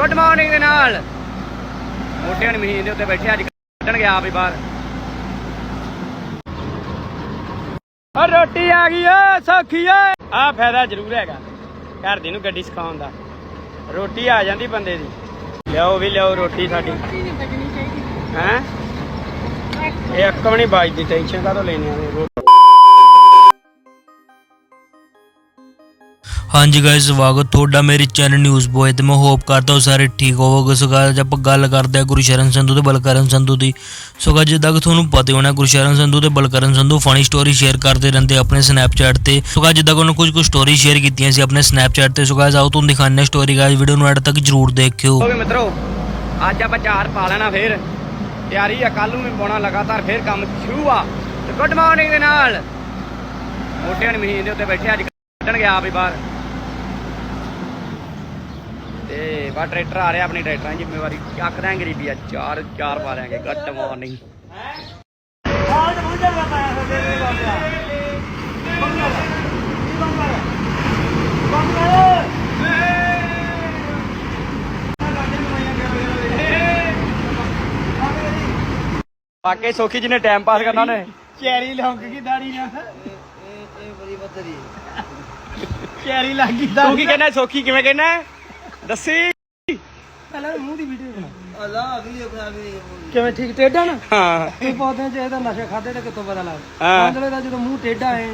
Good morning ਦੇ ਨਾਲ। ਮੋਟਿਆਂ ਦੀ machine ਦੇ ਉੱਤੇ ਬੈਠੇ ਅੱਜ ਕੱਢਣਗੇ ਆਪ ਹੀ ਬਾਹਰ। ਓ ਰੋਟੀ ਆ ਗਈ ਓ ਸੌਖੀ ਓਏ ਆ ਫਾਇਦਾ ਜ਼ਰੂਰ ਹੈਗਾ ਘਰ ਦੀ ਨੂੰ ਗੱਡੀ ਸਿਖਾਉਣ ਦਾ। ਰੋਟੀ ਆ ਜਾਂਦੀ ਬੰਦੇ ਦੀ। ਲਿਆਓ ਵੀ ਲਿਆਓ ਰੋਟੀ ਸਾਡੀ। ਹੈ? ਇਹ ਇੱਕ ਵੀ ਨਹੀਂ ਬਾਜਦੀ ਟੈਨਸ਼ਨ ਕਾਹਤੋਂ ਲੈਣੀ ਆ? ਹਾਂਜੀ ਗਾਇਸ ਸਵਾਗਤ ਤੁਹਾਡਾ ਮੇਰੇ ਚੈਨਲ ਨਿਊਜ਼ ਬੋਏ ਤੇ। ਮੈਂ ਹੋਪ ਕਰਦਾ ਹਾਂ ਸਾਰੇ ਠੀਕ ਹੋਵੋਗੇ। ਸੋ guys, ਅੱਜ ਆਪਾਂ ਗੱਲ ਕਰਦੇ ਹਾਂ ਗੁਰਸ਼ਰਨ ਸੰਧੂ ਤੇ ਬਲਕਰਨ ਸੰਧੂ ਦੀ। ਸੋ guys, ਜਿੱਦਾਂ ਕਿ ਤੁਹਾਨੂੰ ਪਤਾ ਹੀ ਹੋਣਾ ਗੁਰਸ਼ਰਨ ਸੰਧੂ ਤੇ Balkaran Sandhu funny story share ਕਰਦੇ ਰਹਿੰਦੇ ਆਪਣੇ ਸਨੈਪਚੈਟ ਤੇ। ਸੋ guys, ਜਿੱਦਾਂ ਕਿ ਉਹਨਾਂ ਕੁਝ ਕੁ ਸਟੋਰੀ ਸ਼ੇਅਰ ਕੀਤੀਆਂ ਸੀ ਆਪਣੇ ਸਨੈਪਚੈਟ ਤੇ। ਸੋ guys, ਆਓ ਤੁਹਾਨੂੰ ਦਿਖਾਉਂਦੇ ਹਾਂ ਸਟੋਰੀ ਗਾਇਸ ਵੀਡੀਓ ਨੂੰ ਐਡ ਤੱਕ ਜਰੂਰ ਦੇਖਿਓ। ਹੋ ਗਏ ਮਿੱਤਰੋ ਅੱਜ ਆਪਾਂ ਚਾਰ ਪਾ ਲੈਣਾ ਫੇਰ। ਤਿਆਰੀ ਆ ਕੱਲ ਨੂੰ ਵੀ ਪਾਉਣਾ ਲਗਾਤਾਰ ਫੇਰ ਕੰਮ ਸ਼ੁਰੂ ਆ। ਤੇ ਗੁੱਡ ਮਾਰਨਿੰਗ ਦੇ ਨਾਲ। ਮੋਟਿਆਂ ਦੀ ਮਸ਼ੀਨ ਦੇ ਉੱਤੇ ਬੈਠੇ ਅੱਜ ਕੱਢਣਗੇ ਆਪ ਹੀ ਬਾਹਰ। ਤੇ ਬਾ ਟਰੈਕਟਰ ਆ ਰਿਹਾ ਆਪਣੀ ਟਰੈਕਟਰਾਂ ਦੀ ਜ਼ਿੰਮੇਵਾਰੀ। ਚੱਕ ਦਾਂ ਗਰੀਬੀ ਆ ਚਾਰ ਚਾਰ ਪਾ ਲਾਂਗੇ ਗੁੱਡ ਮਾਰਨਿੰਗ ਵਾਕੇ ਸੋਖੀ ਜਿਹਨੇ ਟਾਈਮ ਪਾਸ ਕਰਨਾ ਉਹਨੇ। ਚੈਰੀ ਲੌਂਗ ਕੀ ਦਾੜੀ ਨਾ ਚੈਰੀ ਲੱਗ ਗਈ ਤੂੰ ਕੀ ਕਹਿਣਾ ਸੋਖੀ ਕਿਵੇਂ ਕਹਿਣਾ ਦੱਸੀ। ਪਹਿਲਾਂ ਮੂੰਹ ਦੀ ਵੀਡੀਓ ਬਣਾ। ਕਿਵੇਂ ਠੀਕ ਟੇਡਾ ਨਾ? ਹਾਂ। ਇਹ ਪੌਦੇ ਚ ਇਹਦਾ ਨਸ਼ਾ ਖਾਦੇ ਤੇ ਕਿੱਥੋਂ ਪਤਾ ਲੱਗਦਾ? ਹਾਂ। ਅੰਗਲੇ ਦਾ ਜਦੋਂ ਮੂੰਹ ਟੇਡਾ ਹੈ।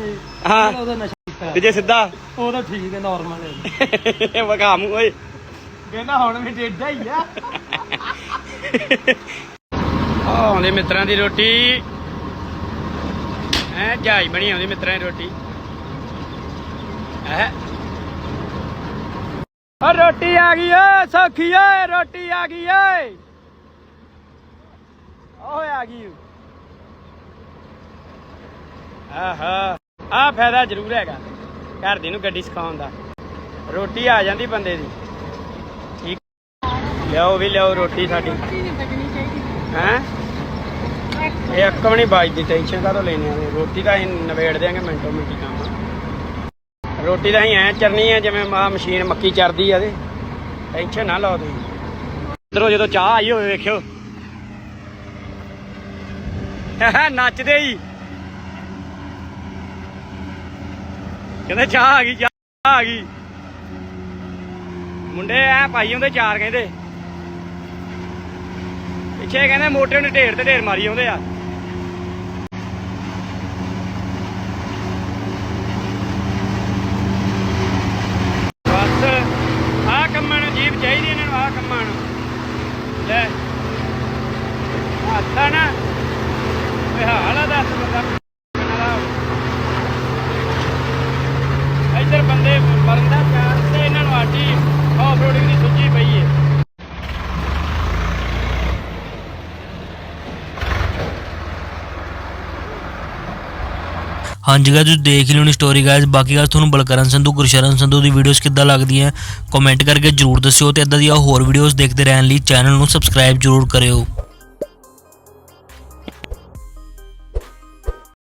ਹਾਂ। ਉਹਦਾ ਨਸ਼ਾ ਕੀਤਾ। ਤੇ ਜੇ ਸਿੱਧਾ? ਉਹ ਤਾਂ ਠੀਕ ਹੈ ਨਾਰਮਲ ਹੈ। ਵਗਾ ਮੂੰਹ ਓਏ। ਕਹਿੰਦਾ ਹੁਣ ਵੀ ਟੇਡਾ ਹੀ ਆ। ਆਉਂਦੇ ਮਿੱਤਰਾਂ ਦੀ ਰੋਟੀ। ਐ ਜਾਈ ਬਣੀ ਆਉਂਦੀ ਮਿੱਤਰਾਂ ਦੀ ਰੋਟੀ। ਐ ਓ ਰੋਟੀ ਆ ਗਈ ਓ ਸੌਖੀ ਓਏ, ਰੋਟੀ ਆ ਗਈ ਓਏ। ਓਏ ਆ ਗਈ। ਆਹਾ, ਆ ਫਾਇਦਾ ਜ਼ਰੂਰ ਹੈਗਾ, ਘਰ ਦੀ ਨੂੰ ਗੱਡੀ ਸਿਖਾਉਣ ਦਾ। ਰੋਟੀ ਆ ਜਾਂਦੀ ਬੰਦੇ ਦੀ। ਠੀਕ। ਲਿਆਓ ਵੀ, ਲਿਆਓ ਰੋਟੀ ਸਾਡੀ। ਹੈ? ਇਹ ਅੱਖ ਵੀ ਨਹੀਂ ਬਾਜਦੀ ਟੈਨਸ਼ਨ ਕਾਹਤੋਂ ਲੈਣੀ ਆ? ਰੋਟੀ ਤਾਂ ਅਸੀਂ ਨਵੇੜ ਦਿਆਂਗੇ ਮਿੰਟੋ ਮਿੰਟੀ ਕੰਮ। ਰੋਟੀ ਤਾਂ ਅਸੀਂ ਐ ਚਰਨੀ ਆ, ਜਿਵੇਂ ਆ ਮਸ਼ੀਨ ਮੱਕੀ ਚਰਦੀ ਆ ਤੇ। ਟੈਨਸ਼ਨ ਨਾ ਲਓ ਤੁਸੀਂ। ਇਧਰੋਂ ਜਦੋਂ ਚਾਹ ਆਈ ਹੋਵੇ, ਵੇਖਿਓ। ਨੱਚਦੇ ਹੀ। ਕਹਿੰਦੇ ਚਾਹ ਆ ਗਈ, ਚਾਹ ਆ ਗਈ। ਮੁੰਡੇ ਐ ਪਾਈ ਹੁੰਦੇ ਚਾਰ ਕਹਿੰਦੇ। ਪਿੱਛੇ ਕਹਿੰਦੇ ਮੋਟੇ ਨੇ ਢੇਰ ਤੇ ਢੇਰ ਮਾਰੀ ਆਉਂਦੇ ਆ ਬਸ ਆ ਕੰਮਾਂ ਨੂੰ ਜੀਬ ਚਾਹੀਦੀ ਇਹਨਾਂ ਨੂੰ ਆ ਕੰਮਾਂ ਨੂੰ ਲੈ ਹੱਥਾ ਨਾ। ਓਏ ਹਾਲ ਆ ਦੱਸ ਬੰਦਾ। ਇੱਧਰ ਬੰਦੇ ਮਰਨ ਦਾ ਪਿਆਰ ਤੇ ਇਹਨਾਂ ਨੂੰ ਆਟੀ ਆਫ ਰੋਡਿੰਗ ਦੀ ਸੁੱਜੀ ਪਈ ਏ। ਹਾਂਜੀ ਗਾਇਸ ਤੁਸੀਂ ਦੇਖ ਲਿਓ ਨੀ ਸਟੋਰੀ ਗਾਇਜ਼ ਬਾਕੀ ਗੱਲ ਤੁਹਾਨੂੰ ਬਲਕਰਨ ਸੰਧੂ, ਗੁਰਸ਼ਰਨ ਸੰਧੂ ਦੀ ਵੀਡੀਓਜ਼ ਕਿੱਦਾਂ ਲੱਗਦੀਆਂ ਕਮੈਂਟ ਕਰਕੇ ਜਰੂਰ ਦੱਸਿਓ ਤੇ ਇਦਾਂ ਦੀਆਂ ਹੋਰ ਵੀਡੀਓਜ਼ ਦੇਖਦੇ ਰਹਿਣ ਲਈ ਚੈਨਲ ਨੂੰ ਸਬਸਕ੍ਰਾਈਬ ਜਰੂਰ ਕਰਿਓ।